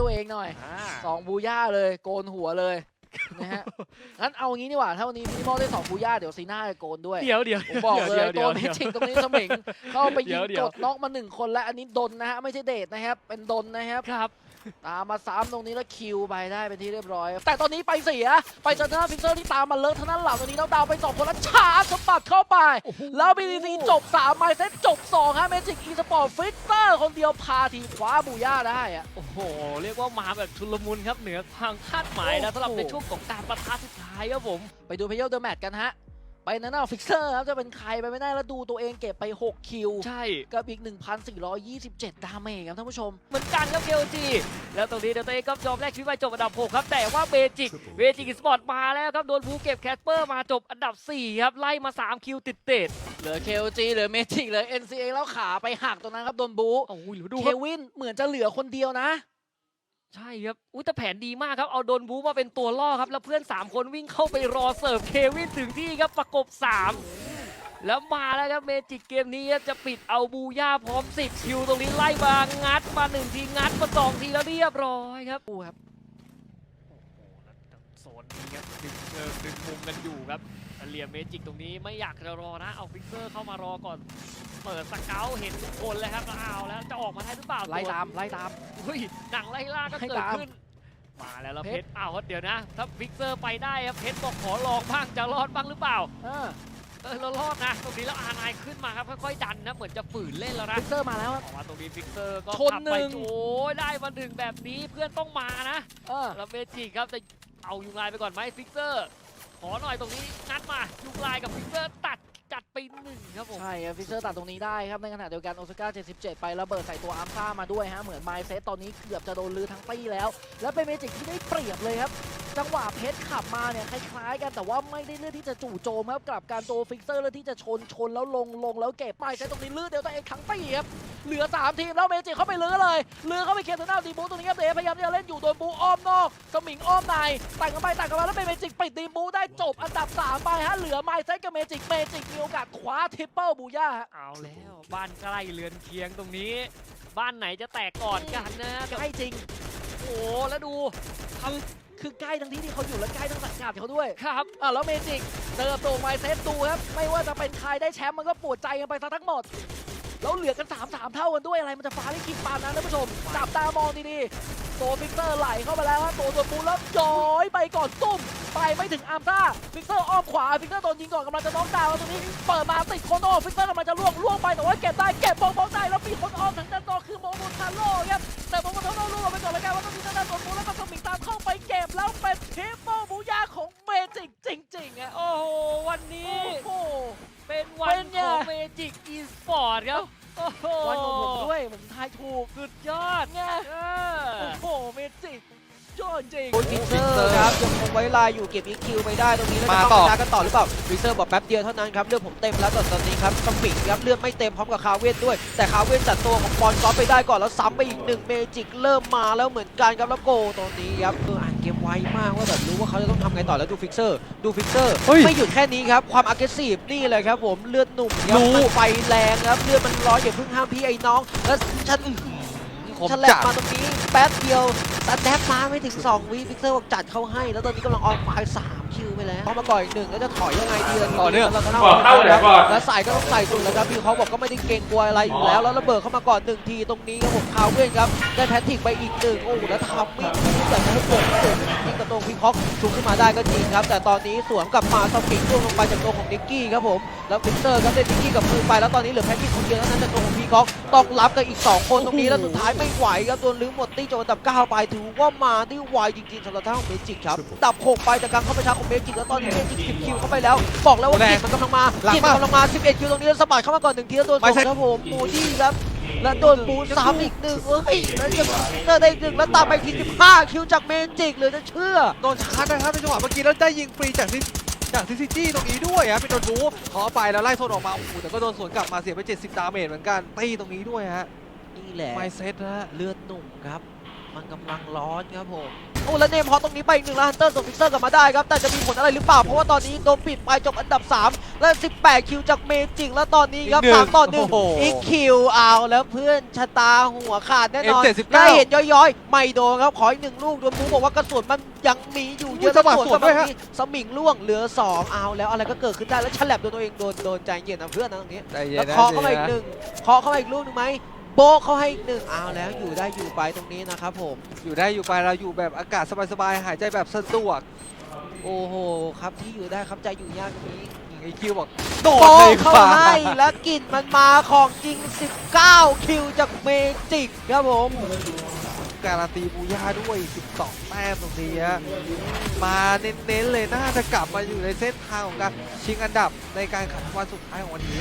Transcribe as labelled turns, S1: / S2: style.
S1: ตัวเองหน่อย
S2: อ่า
S1: สองบูย่าเลยโกนหัวเลยนะฮะงั้นเอางี้ดีกว่าถ้าวันนี้มินิมอลได้สองบูย่าเดี๋ยวซีน่าจะโกนด้วย
S2: เดี๋ยวเดี๋ยว
S1: ผมบอกเลย
S2: ดี๋
S1: ตัว
S2: ว
S1: เม
S2: ดี๋ว
S1: จิกตรงนี้สมิงเข้าไปยิง
S2: เดี๋ยวเดี๋
S1: ก
S2: ยว
S1: ดน็อกมาหนึ่งคนและอันนี้ดนนะฮะไม่ใช่เดทนะครับเป็นดนนะครับ
S2: ครับ
S1: ตามมาซ้ำตรงนี้แล้วคิวไปได้เป็นที่เรียบร้อย แต่ตอนนี้ไปเสีย ไปเจอหน้าฟิกเซอร์ที่ตามมาเลิกทั้งนั้นหลังตอนนี้เราดาวไปสองคนแล้วชาร์จสะบัดเข้าไป แล้ว BTC จบ3ไมเซ็ตจบ2ฮะเมจิกอีสปอร์ตฟิกเตอร์คนเดียวพาทีมคว้าบูย่าได้อะ
S2: โอ้โห เรียกว่ามาแบบชุลมุนครับเหนือความคาดหมายนะ
S1: โอ้โห
S2: สำหรับในช่วงของการประทะสุดท้ายครับผม
S1: ไปดูเพย์เดอร์แมตกันฮะ ไปนั่นน่ะฟิกเซอร์ครับจะเป็นใครไปไม่ได้แล้วดูตัวเองเก็บไป 6 คิว
S2: ใช่
S1: กับอีก 1,427 ดาเมจครับท่านผู้ชม
S2: เหมือนกันครับเ l จีแล้วตรงนี้เดลต้าเองก็ยอมแลกชีวิตไปจบอันดับ 6 ครับ แต่ว่าเบจิกเบจิกสปอร์ตมาแล้วครับ โดนภูเก็บแคสเปอร์มาจบอันดับ 4 ครับ ไล่มา 3 คิวติดเตด
S1: เหลือ KOG เหลือเมจิกเหลือ NCA แล้วขาไปหักตรงนั้นครับโดนบู
S2: โอ้ยหรือดู
S1: เค
S2: ครับ
S1: วินเหมือนจะเหลือคนเดียวนะ
S2: ใช่ครับ อุ้ยแต่แผนดีมากครับ เอาโดนบูมาเป็นตัวล่อครับ แล้วเพื่อน 3 คนวิ่งเข้าไปรอเสิร์ฟเควินถึงที่ครับประกบ 3 แล้วมาแล้วครับเมจิกเกมนี้จะปิดเอาบูย่าพร้อม 10 คิวตรงนี้ไล่มา งัดมาหนึ่งที งัดมาสองทีแล้วเรียบร้อยครับ
S1: ดูครับ
S2: โอ้โหแล้วโซนนี้ครับดึงเชิงดึงมุมกันอยู่ครับเหลี่ยมเมจิกตรงนี้ไม่อยากจะรอนะ เอาฟิกเซอร์เข้ามารอก่อน เปิดสเกลเห็นทุกคนเลยครับแล้วเอาแล้วจะออกมาได้หรือเปล่า
S1: ไล่ตามไล่ตาม
S2: เฮ้ยหนังไล่ล่าก็
S1: ไล่
S2: เกิด
S1: ตาม
S2: ขึ้น มาแล้วแล้ว
S1: เพ
S2: เพ
S1: ช
S2: ช
S1: ร
S2: รอ้าวเดี๋ยวนะ ถ้าฟิกเซอร์ไปได้ครับเพชรบอกขอลองบ้างจะรอดบ้างหรือเปล่า
S1: เออ
S2: เออเรารอดนะตรงนี้แล้วอาร์ไนขึ้นมาครับค่อยๆดันนะเหมือนจะฝืนเล่นแล้วนะ
S1: ฟิกเซอร์มาแล้ว
S2: ออกมาตรงนี้ฟิกเซอร์ก็
S1: ชน
S2: ขับ
S1: หนึ่
S2: ไป
S1: ง
S2: โอ้ยได้มาหนึ่งแบบนี้เพื่อนต้องมานะ
S1: เออ
S2: แล้วเมจิครับจะเอายุงลายไปก่อนไหมฟิกเซอร์ขอหน่อยตรงนี้งัดมายุงลายกับฟิกเซอร์ตัด จัดไปหนึ่งครับผม
S1: ใช่ครับฟิเซอร์ตัดตรงนี้ได้ครับในขณะเดียวกันโอซาก้า77 ไประเบิดใส่ตัวอาร์มซ่ามาด้วยฮะเหมือนไมเซตตอนนี้เกือบจะโดนลือทั้งตี้แล้ว และเป็นเมจิกที่ได้เปรียบเลยครับ จังหวะเพชรขับมาเนี่ยคล้ายๆกันแต่ว่าไม่ได้เลือกที่จะจู่โจมครับกลับการโจฟิกเซอร์เลือกที่จะชนชนแล้วลงลงแล้วเก็บไมเซตตรงนี้ลือเดียวตัวเองทั้งตี้ครับเหลือ 3 ทีมแล้วเมจิกเข้าไปลือเลยลือเข้าไปเคลียร์ทางหน้าดีบูตรงนี้ครับเดฟพยายามที่จะเล่นอยู่โดนบูอ้อมนอกสมิงอ้อมในแต่งกันไปแต่งกันมาแล้วเป็นเมจิกปิดดีบูได้จบอันดับสามไปฮะเหลือไมเซตกับเมจิกเมจิกมีโอกาสคว้าทริปเปิลบูย่าฮะ
S2: เอาแล้วบ้านใกล้เรือนเคียงตรงนี้ บ้านไหนจะแตกก่อนกันนะ
S1: ใกล้จริง
S2: โอ้โหแล้วดู
S1: คือ คือใกล้ทั้งที่ที่เขาอยู่และใกล้ทั้งสังกัดเขาด้วย
S2: ครับ
S1: อะแล้วเมจิกเติมตัวไมเซตดูครับไม่ว่าจะเป็นใครได้แชมป์มันก็ปวดใจกันไปซะทั้งหมดแล้วเหลือกัน 3 3 เท่ากันด้วยอะไรมันจะฟ้าลิขิตปานนั้นท่านผู้ชม จับตามองดีๆ ตัวฟิกเซอร์ไหลเข้ามาแล้วฮะตัวตัวบูแล้วย้อยไปก่อนตุ้ม ไปไม่ถึงอาร์มซ่าฟิกเซอร์อ้อมขวาฟิกเซอร์โดนยิงก่อนกำลังจะน้องดาวน์แล้วตรงนี้ เปิดมาติดโคโน่ฟิกเซอร์กำลังจะล่วงล่วงไปแต่ว่าเก็บได้เก็บบอลบอลได้แล้วมีคนอ้อมทางด้านนอกคือโมโมทาโร่ครับแต่โมโมทา
S2: อร์ตครับโอ้โห
S1: วันของผมด้วยผมทายถูก
S2: สุดยอด
S1: ไง
S2: เอ
S1: โอ้
S2: อ
S1: โหเมจิก ยอดจริง
S3: โอ้ยฟิกเซอร์ครับยังคงไว้ลายอยู่เก็บอีคิวไปได้ตรงนี้แล้ว
S4: มา
S3: จะ
S4: ต่
S3: ต้
S4: อ
S3: องชนะกันต่อหรือเปล่าฟิกเซอร์บอกแป๊บเดียวเท่านั้นครับเลือดผมเต็มแล้วแต่ตอนนี้ครับสปิงครับเลือดไม่เต็มพร้อมกับคาเวทด้วย แต่คาเวทจัดตัวของบอลซ้อนไปได้ก่อนแล้วซ้ำไปอีกหนึ่งเมจิกเริ่มมาแล้วเหมือนกันครับแล้วโกตรงนี้ครับเอออ่านเกมไวมากว่าแบบรู้ว่าเขาจะต้องทำไงต่อแล้วดูฟิกเซอร์ดูฟิกเซอร์
S4: เฮ้ย
S3: ไม่หยุดแค่นี้ครับความ aggressive นี่เลยครับผมเลือดหนุ่มครับ
S4: รู้
S3: มันไฟแรงครับเลือดมันร้อนอย่าเพิ่งห้ามพี่ไอ้น้องแล้วฉันอื้อหือ
S4: ผม
S3: ฉลับ
S4: จัด
S3: มาตรงนี้แป๊บเดียวแต่แดบมาไม่ถึง 2 วิฟิกเซอร์บอกจัดเขาให้ แล้วตอนนี้กำลังออนไฟสามคิวไปแล้วเขามาก่อนอีกหนึ่งแล้วจะถอยยังไงดีล่ะ
S4: ต่อเนื่อง
S3: แล้วก็
S5: บอกเข้าเดี๋ยวก่อน
S3: แล้วใส่ก็ต้องใส่สุดแล้วครับพี่เขาบอกก็ไม่ได้เกรงกลัวอะไรอยู่แล้ว แล้วระเบิดเข้ามาก่อนหนึ่งทีตรงนี้ครับผมคาวเว่นครับได้แพทริกไปอีกหนึ่งโอ้โหแล้วทำมิ่งที่อยากจะให้เกิดเกิดยิงกับตัวพี่คอกชุกขึ้นมาได้ก็จริงครับ แต่ตอนนี้สวนกลับมาสปิงร่วงลงไปจากตัวของนิกกี้ครับผมแล้วฟิกเซอร์ครับได้นิกกี้กับมือไปแล้วตอนนี้เหลือแพทริกคนเดียวเท่านั้นจากตัวของพี่คอก ต้องรับกันอีกสองคนตรงนี้แล้วสุดท้ายไม่ไหวครับโดนลื้อหมดตี้จนอันดับเก้าไปถือว่ามาได้ไวจริงๆสำหรับทางของเมจิกครับดับหกไปจากการเข้าไปชาร์จของเมจิกแล้วตอนนี้เมจิก10คิวเข้าไปแล้ว บอกแล้วว่า
S4: แรง
S3: กิจมันกำลังมา
S4: หลัง
S3: กิจ
S4: มา
S3: มันกำลังมา 11 คิวตรงนี้แล้วสะบัดเข้ามาก่อนหนึ่งทีแล้วโดน
S4: ไม่
S3: ส่ง
S4: ใช่
S3: ครับผมโมดี้ครับแล้วโดนบูทซ้ำอีกหนึ่งเอ้ยแล้วยังเจอได้อีกหนึ่งแล้วตามไปอีกที15คิวจากเมจิกเหลยจะเชื่อ
S4: โดนชาร์จนะครับในจังหวะเมื่อกี้แล้วได้ยิงฟรีจากซิ จากซิซิจี้ตรงนี้ด้วยฮะเป็นโดนบูขอไปแล้วไล่โซนออกมาโอ้โหแต่ก็โดนสวนกลับมาเสียไป 70 ดาเมจเหมือนกันตีตรงนี้ด้วยฮะ
S3: นี่แหละ
S4: ไมเซ็ตนะฮะ
S3: เลือดหนุ่มครับ มันกำลังร้อนครับผม โอ้แล้วเนมพอตรงนี้ไปอีกหนึ่งแล้วฮันเตอร์ส่งฟิกเซอร์กลับมาได้ครับ แต่จะมีผลอะไรหรือเปล่า เพราะว่าตอนนี้โดนปิดไปจบอันดับ 3 และ 18 คิวจากเมจิกแล้วตอนนี้ครับ
S4: อีกหนึ่ง
S3: สามต่อหนึ่ง
S4: โอ้โห
S3: อีกคิวเอาแล้วเพื่อนชะตาหัวขาดแน่นอน
S4: M79
S3: ได้เห็นย้อยๆ ไม่โดนครับขออีกหนึ่งลูกโดนมูบอกว่ากระสุนมันยังมีอยู่เยอะ
S4: อุ้ยจังหวะ
S3: แล้ว
S4: สวนด้วยฮะ
S3: นี้สมิงล่วงเหลือ 2 เอาแล้วอะไรก็เกิดขึ้นได้แล้วฉลับโดนตัวเองโดนโดนใจเย็นนะเพื่อนนะตรงนี้
S4: ใจเย็น
S3: แล้ว
S4: นะ
S3: เคาะเข้ามาอีก
S4: ใจ
S3: ห
S4: ย็น
S3: นึ่งเคาะเข้ามาอีกลูกหนึ่งไหม โบะเขาให้อีกหนึ่งเอาแล้วอยู่ได้อยู่ไปตรงนี้นะครับผม
S4: อยู่ได้อยู่ไปเราอยู่แบบอากาศสบายๆหายใจแบบสะดวก
S3: โอ้โหครับที่อยู่ได้ครับใจอยู่ยากตรงนี้
S4: ไอคิวบอกโดด
S3: โป๊
S4: เลย
S3: เข้า
S4: ขวา
S3: ให้แล้วกลิ่นมันมาของจริง 19 คิวจากเมจิกครับผม
S4: การันตีบูย่าด้วย 12 แต้มตรงนี้ฮะมาเน้นๆเลยน่าจะกลับมาอยู่ในเส้นทางของการชิงอันดับในการแข่งขันวันสุดท้ายของวันนี้